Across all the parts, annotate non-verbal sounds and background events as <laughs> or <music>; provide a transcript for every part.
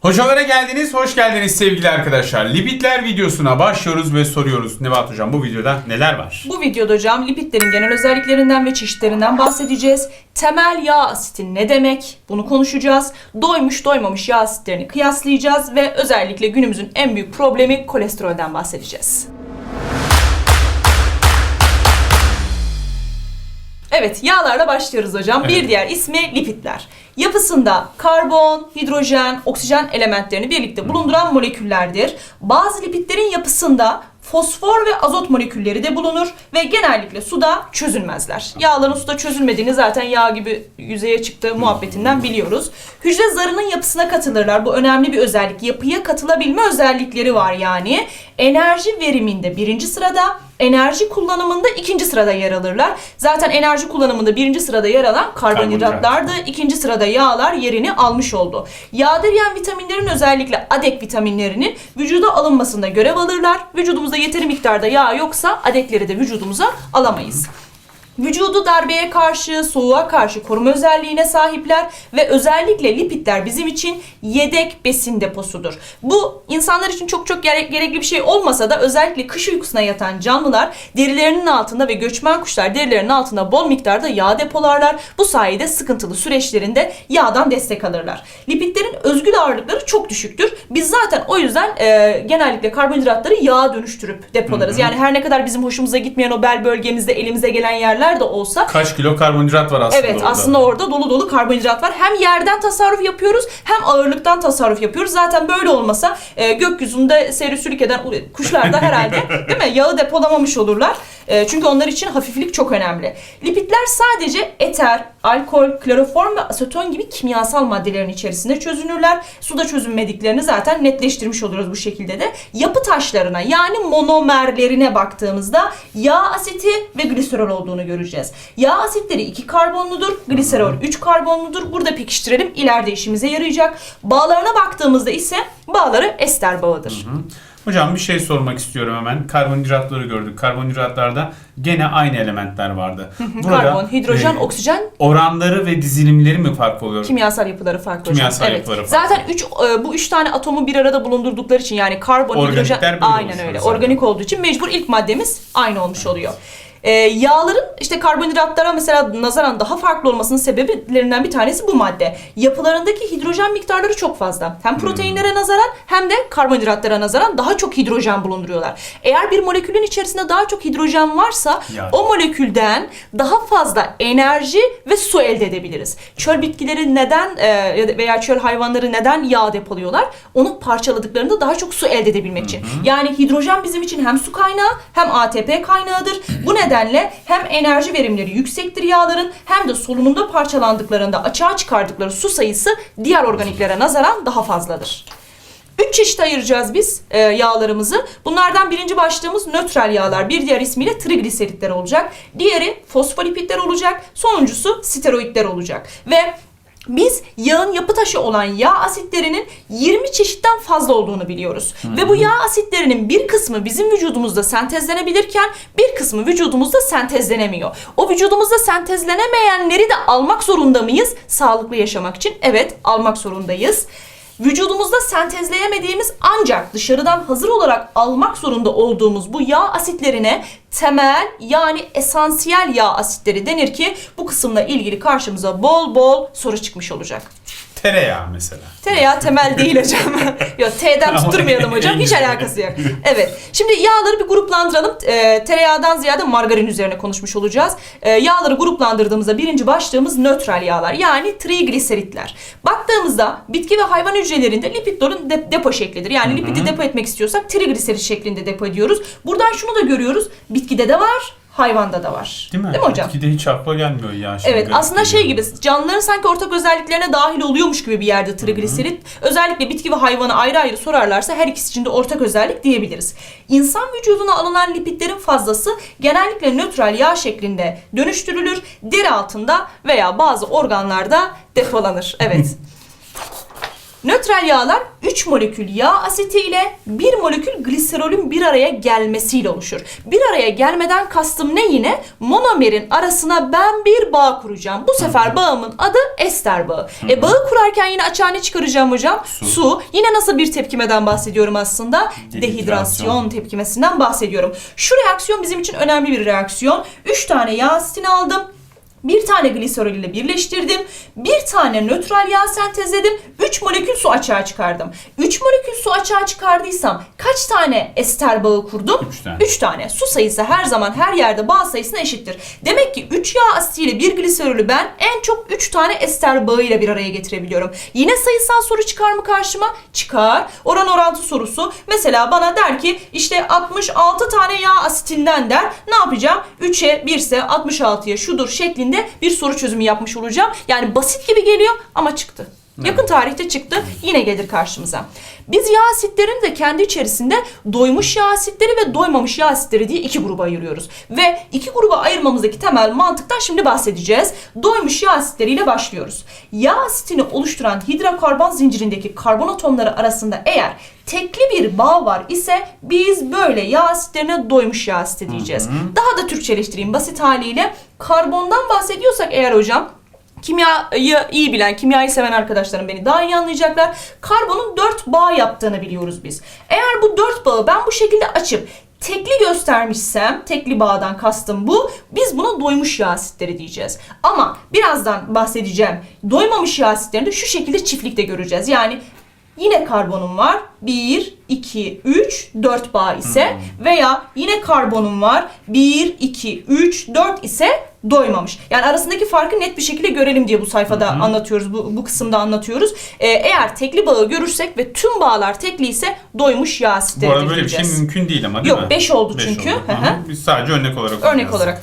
Hocalara geldiniz, hoş geldiniz sevgili arkadaşlar. Lipidler videosuna başlıyoruz ve soruyoruz. Nevat Hocam bu videoda neler var? Bu videoda hocam lipidlerin genel özelliklerinden ve çeşitlerinden bahsedeceğiz. Temel yağ asiti ne demek? Bunu konuşacağız. Doymuş doymamış yağ asitlerini kıyaslayacağız ve özellikle günümüzün en büyük problemi kolesterolden bahsedeceğiz. Evet, yağlarla başlıyoruz hocam. Bir Evet. diğer ismi lipidler. Yapısında karbon, hidrojen, oksijen elementlerini birlikte bulunduran moleküllerdir. Bazı lipidlerin yapısında fosfor ve azot molekülleri de bulunur ve genellikle suda çözülmezler. Yağların suda çözülmediğini zaten yağ gibi yüzeye çıktığı muhabbetinden biliyoruz. Hücre zarının yapısına katılırlar. Bu önemli bir özellik. Yapıya katılabilme özellikleri var yani. Enerji veriminde birinci sırada, enerji kullanımında ikinci sırada yer alırlar. Zaten enerji kullanımında birinci sırada yer alan karbonhidratlardı. İkinci sırada yağlar yerini almış oldu. Yağda eriyen vitaminlerin özellikle adek vitaminlerinin vücuda alınmasında görev alırlar. Vücudumuzda yeteri miktarda yağ yoksa adekleri de vücudumuza alamayız. Vücudu darbeye karşı, soğuğa karşı koruma özelliğine sahipler ve özellikle lipidler bizim için yedek besin deposudur. Bu insanlar için çok çok gerek, gerekli bir şey olmasa da özellikle kış uykusuna yatan canlılar derilerinin altında ve göçmen kuşlar derilerinin altında bol miktarda yağ depolarlar. Bu sayede sıkıntılı süreçlerinde yağdan destek alırlar. Lipidlerin özgül ağırlıkları çok düşüktür. Biz zaten o yüzden e, genellikle karbonhidratları yağa dönüştürüp depolarız. Yani her ne kadar bizim hoşumuza gitmeyen o bel bölgemizde elimize gelen yerler de olsa Kaç kilo karbonhidrat var aslında Evet orada? aslında orada dolu dolu karbonhidrat var. Hem yerden tasarruf yapıyoruz hem ağırlıktan tasarruf yapıyoruz. Zaten böyle olmasa e, gökyüzünde seyri eden kuşlar da herhalde <laughs> değil mi yağı depolamamış olurlar. E, çünkü onlar için hafiflik çok önemli. Lipidler sadece eter, alkol, kloroform ve aseton gibi kimyasal maddelerin içerisinde çözünürler. Suda çözünmediklerini zaten netleştirmiş oluyoruz bu şekilde de. Yapı taşlarına yani monomerlerine baktığımızda yağ asiti ve gliserol olduğunu göreceğiz. Yağ asitleri 2 karbonludur, gliserol 3 karbonludur. Burada pekiştirelim ileride işimize yarayacak. Bağlarına baktığımızda ise bağları ester bağıdır. Hocam bir şey sormak istiyorum hemen. Karbonhidratları gördük. Karbonhidratlarda gene aynı elementler vardı. Karbon, hidrojen, e, oksijen oranları ve dizilimleri mi farklı oluyor? kimyasal yapıları farklı hocam. Kimyasal evet. yapıları farklı. Zaten üç, e, bu üç tane atomu bir arada bulundurdukları için yani karbon, Organikler hidrojen böyle aynen oluşuyor öyle. zaten. Organik olduğu için mecbur ilk maddemiz aynı olmuş oluyor. E, yağların işte karbonhidratlara mesela nazaran daha farklı olmasının sebeplerinden bir tanesi bu madde. Yapılarındaki hidrojen miktarları çok fazla. Hem Hmm. proteinlere nazaran hem de karbonhidratlara nazaran daha çok hidrojen bulunduruyorlar. Eğer bir molekülün içerisinde daha çok hidrojen varsa Yani. o molekülden daha fazla enerji ve su elde edebiliriz. Çöl bitkileri neden e, ya da veya çöl hayvanları neden yağ depoluyorlar? Onu parçaladıklarında daha çok su elde edebilmek için. Yani hidrojen bizim için hem su kaynağı hem ATP kaynağıdır. Bu <clears throat> nedenle hem enerji verimleri yüksektir yağların hem de solunumda parçalandıklarında açığa çıkardıkları su sayısı diğer organiklere nazaran daha fazladır. Üç çeşit ayıracağız biz e, yağlarımızı. Bunlardan birinci başlığımız nötral yağlar. Bir diğer ismiyle trigliseritler olacak. Diğeri fosfolipidler olacak. Sonuncusu steroidler olacak. Ve biz yağın yapı taşı olan yağ asitlerinin 20 çeşitten fazla olduğunu biliyoruz. Ve bu yağ asitlerinin bir kısmı bizim vücudumuzda sentezlenebilirken bir kısmı vücudumuzda sentezlenemiyor. O vücudumuzda sentezlenemeyenleri de almak zorunda mıyız? Sağlıklı yaşamak için evet almak zorundayız. Vücudumuzda sentezleyemediğimiz ancak dışarıdan hazır olarak almak zorunda olduğumuz bu yağ asitlerine temel yani esansiyel yağ asitleri denir ki bu kısımla ilgili karşımıza bol bol soru çıkmış olacak. Tereyağı mesela. Tereyağı temel değil hocam. <laughs> yok T'den tutturmayalım hocam. Hiç <laughs> alakası yok. Evet. Şimdi yağları bir gruplandıralım. Ee, tereyağdan ziyade margarin üzerine konuşmuş olacağız. Ee, yağları gruplandırdığımızda birinci başlığımız nötral yağlar. Yani trigliseritler. Baktığımızda bitki ve hayvan hücrelerinde lipidlerin de- depo şeklidir. Yani lipidi depo etmek istiyorsak trigliserit şeklinde depo ediyoruz. Buradan şunu da görüyoruz. Bitkide de var, hayvanda da var. Değil mi? Değil mi hocam? Bitkide hiç akla gelmiyor ya. şimdi Evet aslında şey gibi canlıların sanki ortak özelliklerine dahil oluyormuş gibi bir yerde trigliserit. Özellikle bitki ve hayvanı ayrı ayrı sorarlarsa her ikisi için de ortak özellik diyebiliriz. İnsan vücuduna alınan lipidlerin fazlası genellikle nötral yağ şeklinde dönüştürülür. Deri altında veya bazı organlarda depolanır. Evet. <laughs> Nötral yağlar 3 molekül yağ asiti ile 1 molekül gliserolün bir araya gelmesiyle oluşur. Bir araya gelmeden kastım ne yine? Monomerin arasına ben bir bağ kuracağım. Bu sefer bağımın adı ester bağı. E bağı kurarken yine açığa ne çıkaracağım hocam? Su. Su. Yine nasıl bir tepkimeden bahsediyorum aslında? Dehidrasyon. Tepkimesinden bahsediyorum. Şu reaksiyon bizim için önemli bir reaksiyon. 3 tane yağ asitini aldım. Bir tane gliserol ile birleştirdim. Bir tane nötral yağ sentezledim. 3 molekül su açığa çıkardım. 3 molekül su açığa çıkardıysam kaç tane ester bağı kurdum? Üç tane. 3 tane. Su sayısı her zaman her yerde bağ sayısına eşittir. Demek ki 3 yağ asitiyle bir gliserolü ben en çok 3 tane ester bağıyla bir araya getirebiliyorum. Yine sayısal soru çıkar mı karşıma? Çıkar. Oran orantı sorusu. Mesela bana der ki işte 66 tane yağ asitinden der. Ne yapacağım? 3'e 1 ise 66'ya şudur şeklinde bir soru çözümü yapmış olacağım. Yani basit gibi geliyor ama çıktı. Yakın tarihte çıktı. Yine gelir karşımıza. Biz yağ asitlerini de kendi içerisinde doymuş yağ asitleri ve doymamış yağ asitleri diye iki gruba ayırıyoruz. Ve iki gruba ayırmamızdaki temel mantıktan şimdi bahsedeceğiz. Doymuş yağ asitleriyle başlıyoruz. Yağ asitini oluşturan hidrokarbon zincirindeki karbon atomları arasında eğer tekli bir bağ var ise biz böyle yağ asitlerine doymuş yağ asiti diyeceğiz. Daha da Türkçeleştireyim basit haliyle. Karbondan bahsediyorsak eğer hocam Kimyayı iyi bilen, kimyayı seven arkadaşlarım beni daha iyi anlayacaklar. Karbonun 4 bağ yaptığını biliyoruz biz. Eğer bu 4 bağı ben bu şekilde açıp tekli göstermişsem, tekli bağdan kastım bu, biz buna doymuş yağ asitleri diyeceğiz. Ama birazdan bahsedeceğim. Doymamış yağ asitlerini de şu şekilde çiftlikte göreceğiz. Yani Yine karbonum var. 1, 2, 3, 4 bağ ise veya yine karbonum var. 1, 2, 3, 4 ise doymamış. Yani arasındaki farkı net bir şekilde görelim diye bu sayfada anlatıyoruz. Bu, bu kısımda anlatıyoruz. Ee, eğer tekli bağı görürsek ve tüm bağlar tekli ise doymuş yağ Bu asitleridir arada böyle bir şey mümkün değil ama değil mi? Yok 5 oldu Beş çünkü. oldu. Hı hı. Biz sadece örnek olarak Örnek olarak.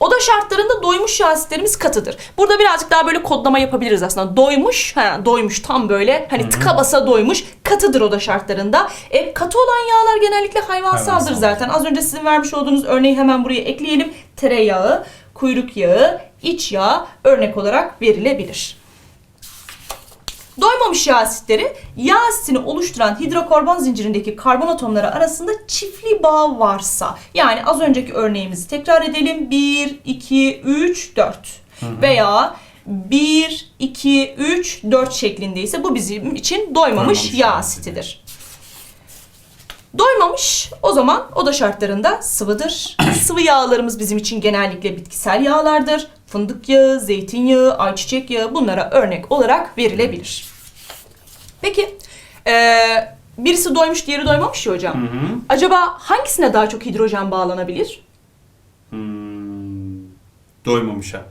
Oda şartlarında doymuş yağ asitlerimiz katıdır. Burada birazcık daha böyle kodlama yapabiliriz aslında. Doymuş, ha, doymuş tam böyle hani tıka basa doymuş katıdır oda şartlarında. E, katı olan yağlar genellikle hayvansaldır Hayvansal. zaten. Az önce sizin vermiş olduğunuz örneği hemen buraya ekleyelim. Tereyağı, kuyruk yağı, iç yağ örnek olarak verilebilir. Doymamış yağ asitleri yağ asitini oluşturan hidrokarbon zincirindeki karbon atomları arasında çiftli bağ varsa yani az önceki örneğimizi tekrar edelim 1 2 3 4 veya 1 2 3 4 şeklindeyse bu bizim için doymamış, Doymamış yağ yağ asitidir. Doymamış o zaman oda şartlarında sıvıdır. <clears throat> Sıvı yağlarımız bizim için genellikle bitkisel yağlardır. Fındık yağı, zeytinyağı, ayçiçek yağı bunlara örnek olarak verilebilir. Peki eee, birisi doymuş diğeri doymamış ya hocam. Hı hı. Acaba hangisine daha çok hidrojen bağlanabilir? Hmm, doymamışa.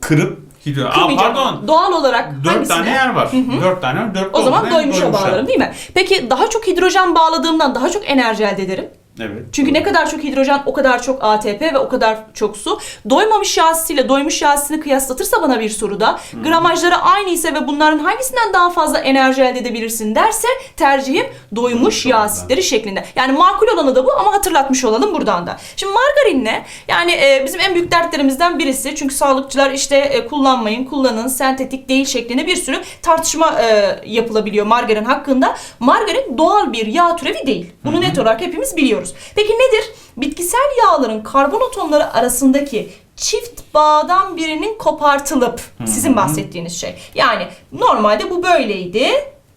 Kırıp gidiyor. Aa Kırmayacağım. pardon. Doğal olarak Dört hangisine? tane yer var. Dört tane var. Dört O zaman olduğundan doymuşa bağlarım değil mi? Peki daha çok hidrojen bağladığımdan daha çok enerji elde ederim. Evet. Çünkü ne kadar çok hidrojen o kadar çok ATP ve o kadar çok su. Doymamış yağ asitiyle doymuş yağ asitini kıyaslatırsa bana bir soruda gramajları aynı ise ve bunların hangisinden daha fazla enerji elde edebilirsin derse tercihim doymuş Doymuş yağ olandan. asitleri şeklinde. Yani makul olanı da bu ama hatırlatmış olalım buradan da. Şimdi margarinle yani e, bizim en büyük dertlerimizden birisi çünkü sağlıkçılar işte e, kullanmayın, kullanın, sentetik değil şeklinde bir sürü tartışma e, yapılabiliyor margarin hakkında. Margarin doğal bir yağ türevi değil. Bunu net olarak hepimiz biliyoruz. Peki nedir? Bitkisel yağların karbon atomları arasındaki çift bağdan birinin kopartılıp sizin bahsettiğiniz şey. Yani normalde bu böyleydi.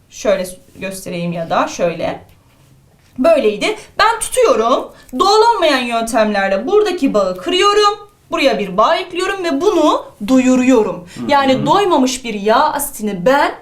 Şöyle göstereyim ya da şöyle böyleydi. Ben tutuyorum. Doğal olmayan yöntemlerle buradaki bağı kırıyorum. Buraya bir bağ ekliyorum ve bunu doyuruyorum. Yani doymamış bir yağ asitini ben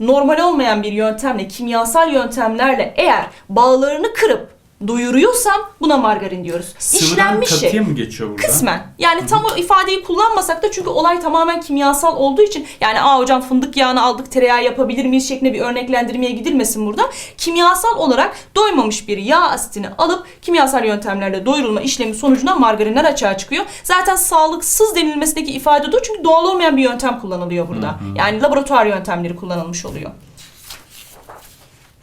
normal olmayan bir yöntemle, kimyasal yöntemlerle eğer bağlarını kırıp doyuruyorsam buna margarin diyoruz. Sıvıdan İşlenmiş katıya şey. mı geçiyor burada? Kısmen. Yani tam o ifadeyi kullanmasak da çünkü olay tamamen kimyasal olduğu için yani aa hocam fındık yağını aldık tereyağı yapabilir miyiz şeklinde bir örneklendirmeye gidilmesin burada. Kimyasal olarak doymamış bir yağ asitini alıp kimyasal yöntemlerle doyurulma işlemi sonucunda margarinler açığa çıkıyor. Zaten sağlıksız denilmesindeki ifade de o çünkü doğal olmayan bir yöntem kullanılıyor burada. Yani laboratuvar yöntemleri kullanılmış oluyor.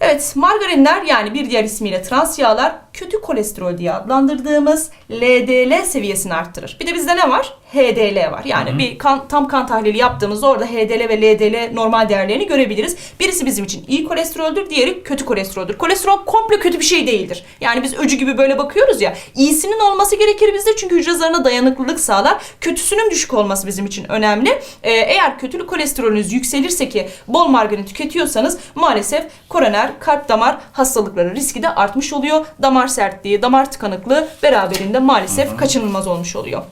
Evet, margarinler yani bir diğer ismiyle trans yağlar kötü kolesterol diye adlandırdığımız LDL seviyesini arttırır. Bir de bizde ne var? HDL var. Yani bir kan, tam kan tahlili yaptığımızda orada HDL ve LDL normal değerlerini görebiliriz. Birisi bizim için iyi kolesteroldür, diğeri kötü kolesteroldür. Kolesterol komple kötü bir şey değildir. Yani biz öcü gibi böyle bakıyoruz ya. İyisinin olması gerekir bizde çünkü hücre zarına dayanıklılık sağlar. Kötüsünün düşük olması bizim için önemli. Ee, eğer kötülü kolesterolünüz yükselirse ki bol margarin tüketiyorsanız maalesef koroner, kalp damar hastalıkları riski de artmış oluyor. Damar sertliği, damar tıkanıklığı beraberinde maalesef kaçınılmaz olmuş oluyor.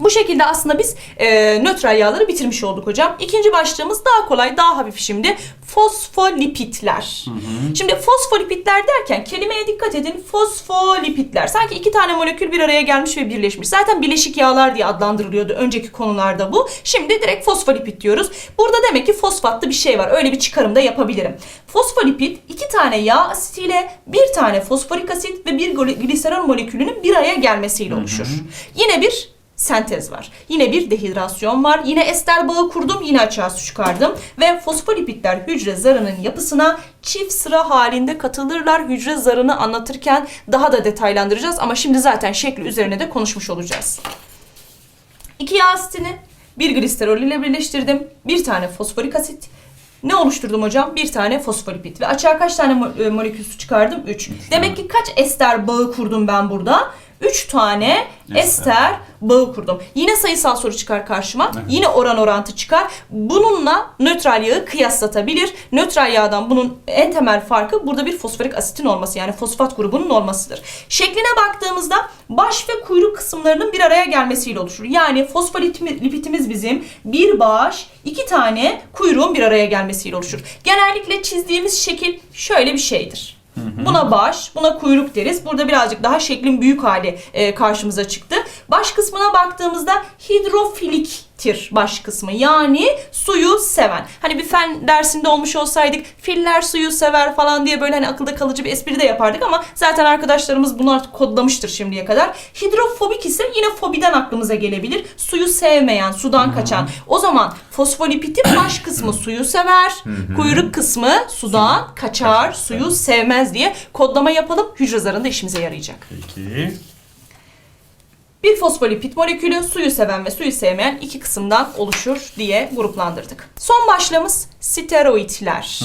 Bu şekilde aslında biz e, nötral yağları bitirmiş olduk hocam. İkinci başlığımız daha kolay, daha hafif şimdi. Fosfolipitler. Şimdi fosfolipitler derken kelimeye dikkat edin. Fosfolipitler. Sanki iki tane molekül bir araya gelmiş ve birleşmiş. Zaten bileşik yağlar diye adlandırılıyordu önceki konularda bu. Şimdi direkt fosfolipit diyoruz. Burada demek ki fosfatlı bir şey var. Öyle bir çıkarım da yapabilirim. Fosfolipit iki tane yağ asitiyle bir tane fosforik asit ve bir gli- gliserol molekülünün bir araya gelmesiyle oluşur. Yine bir sentez var. Yine bir dehidrasyon var. Yine ester bağı kurdum. Yine açığa su çıkardım. Ve fosfolipitler hücre zarının yapısına çift sıra halinde katılırlar. Hücre zarını anlatırken daha da detaylandıracağız. Ama şimdi zaten şekli üzerine de konuşmuş olacağız. İki yağ asitini bir glisterol ile birleştirdim. Bir tane fosforik asit. Ne oluşturdum hocam? Bir tane fosfolipid. Ve açığa kaç tane mo- e, molekül su çıkardım? Üç. Demek ki kaç ester bağı kurdum ben burada? Üç tane Ester. ester bağı kurdum. Yine sayısal soru çıkar karşıma. Yine oran orantı çıkar. Bununla nötral yağı kıyaslatabilir. Nötral yağdan bunun en temel farkı burada bir fosforik asitin olması. Yani fosfat grubunun olmasıdır. Şekline baktığımızda baş ve kuyruk kısımlarının bir araya gelmesiyle oluşur. Yani fosfolipitimiz bizim bir baş, iki tane kuyruğun bir araya gelmesiyle oluşur. Genellikle çizdiğimiz şekil şöyle bir şeydir. Buna baş, buna kuyruk deriz. Burada birazcık daha şeklin büyük hali e, karşımıza çıktı. Baş kısmına baktığımızda hidrofiliktir baş kısmı. Yani suyu seven. Hani bir fen dersinde olmuş olsaydık filler suyu sever falan diye böyle hani akılda kalıcı bir espri de yapardık ama zaten arkadaşlarımız bunu artık kodlamıştır şimdiye kadar. Hidrofobik ise yine fobiden aklımıza gelebilir. Suyu sevmeyen, sudan kaçan. O zaman fosfolipitin baş kısmı <clears throat> suyu sever, kuyruk kısmı sudan kaçar, suyu sevmez diye kodlama yapalım. Hücre zarında işimize yarayacak. Peki. Bir fosfolipid molekülü suyu seven ve suyu sevmeyen iki kısımdan oluşur diye gruplandırdık. Son başlığımız steroidler.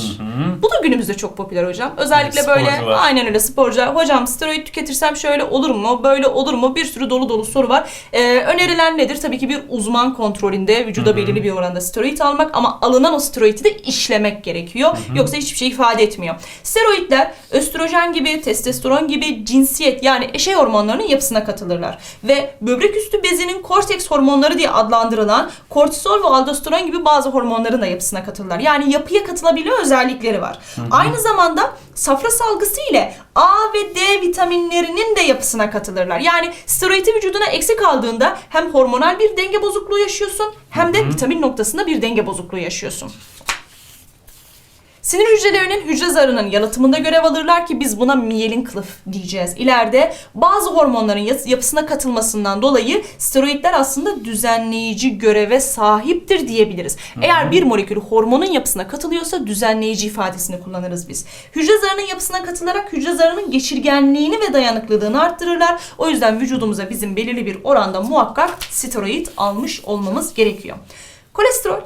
Bu da günümüzde çok popüler hocam. Özellikle Evet, böyle sporcular. aynen öyle sporcular. Hocam steroid tüketirsem şöyle olur mu? Böyle olur mu? Bir sürü dolu dolu soru var. Ee, önerilen nedir? Tabii ki bir uzman kontrolünde vücuda belirli bir oranda steroid almak ama alınan o steroidi de işlemek gerekiyor. Yoksa hiçbir şey ifade etmiyor. Steroidler östrojen gibi, testosteron gibi cinsiyet yani eşey hormonlarının yapısına katılırlar. Ve böbrek üstü bezinin korteks hormonları diye adlandırılan kortisol ve aldosteron gibi bazı hormonların da yapısına katılırlar. Yani yapıya katılabilme özellikleri var. Aynı zamanda safra salgısı ile A ve D vitaminlerinin de yapısına katılırlar. Yani steroidi vücuduna eksik aldığında hem hormonal bir denge bozukluğu yaşıyorsun hem de vitamin noktasında bir denge bozukluğu yaşıyorsun. Sinir hücrelerinin hücre zarının yalıtımında görev alırlar ki biz buna miyelin kılıf diyeceğiz. İleride bazı hormonların yapısına katılmasından dolayı steroidler aslında düzenleyici göreve sahiptir diyebiliriz. Eğer bir molekül hormonun yapısına katılıyorsa düzenleyici ifadesini kullanırız biz. Hücre zarının yapısına katılarak hücre zarının geçirgenliğini ve dayanıklılığını arttırırlar. O yüzden vücudumuza bizim belirli bir oranda muhakkak steroid almış olmamız gerekiyor. Kolesterol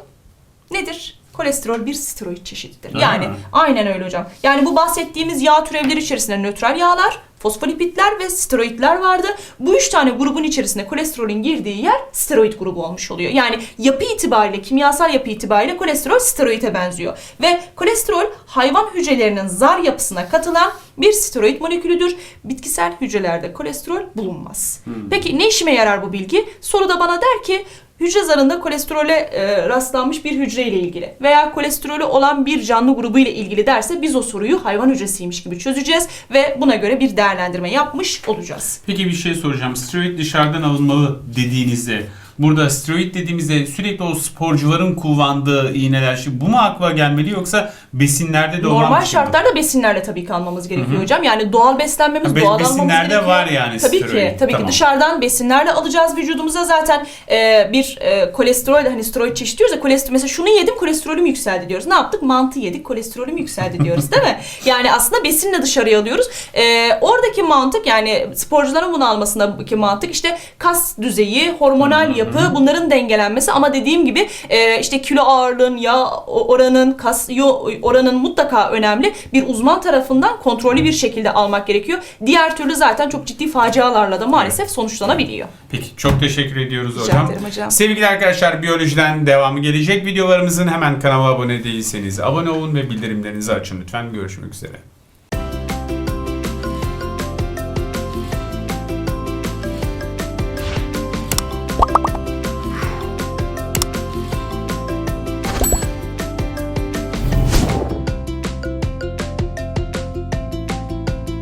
nedir? Kolesterol bir steroid çeşididir. Ha. Yani aynen öyle hocam. Yani bu bahsettiğimiz yağ türevleri içerisinde nötral yağlar, fosfolipidler ve steroidler vardı. Bu üç tane grubun içerisinde kolesterolün girdiği yer steroid grubu olmuş oluyor. Yani yapı itibariyle, kimyasal yapı itibariyle kolesterol steroide benziyor. Ve kolesterol hayvan hücrelerinin zar yapısına katılan bir steroid molekülüdür. Bitkisel hücrelerde kolesterol bulunmaz. Peki ne işime yarar bu bilgi? Soruda bana der ki hücre zarında kolesterole e, rastlanmış bir hücre ile ilgili veya kolesterolü olan bir canlı grubu ile ilgili derse biz o soruyu hayvan hücresiymiş gibi çözeceğiz ve buna göre bir değerlendirme yapmış olacağız. Peki bir şey soracağım. Steroid dışarıdan alınmalı dediğinizde burada steroid dediğimizde sürekli o sporcuların kullandığı iğneler. Şimdi bu mu akla gelmeli yoksa besinlerde de olan Normal bir şey mi? şartlarda besinlerle tabii ki almamız gerekiyor hocam. Yani doğal beslenmemiz, be- doğal almamız besinlerde gerekiyor. var yani Tabii steroid. ki, tabii Tamam. ki dışarıdan besinlerle alacağız vücudumuza zaten e, bir e, kolesterol hani steroid çeşit diyoruz ya kolesterol mesela şunu yedim kolesterolüm yükseldi diyoruz. Ne yaptık? Mantı yedik kolesterolüm yükseldi diyoruz değil mi? <laughs> Yani aslında besinle dışarıya alıyoruz. E, oradaki mantık yani sporcuların bunu almasındaki mantık işte kas düzeyi, hormonal yapı bunların dengelenmesi ama dediğim gibi e, işte kilo ağırlığın, yağ oranın, kas oranın mutlaka önemli. Bir uzman tarafından kontrollü bir şekilde almak gerekiyor. Diğer türlü zaten çok ciddi facialarla da maalesef sonuçlanabiliyor. Peki çok teşekkür ediyoruz Rica hocam. ederim hocam. Sevgili arkadaşlar biyolojiden devamı gelecek videolarımızın hemen kanala abone değilseniz abone olun ve bildirimlerinizi açın lütfen. Görüşmek üzere.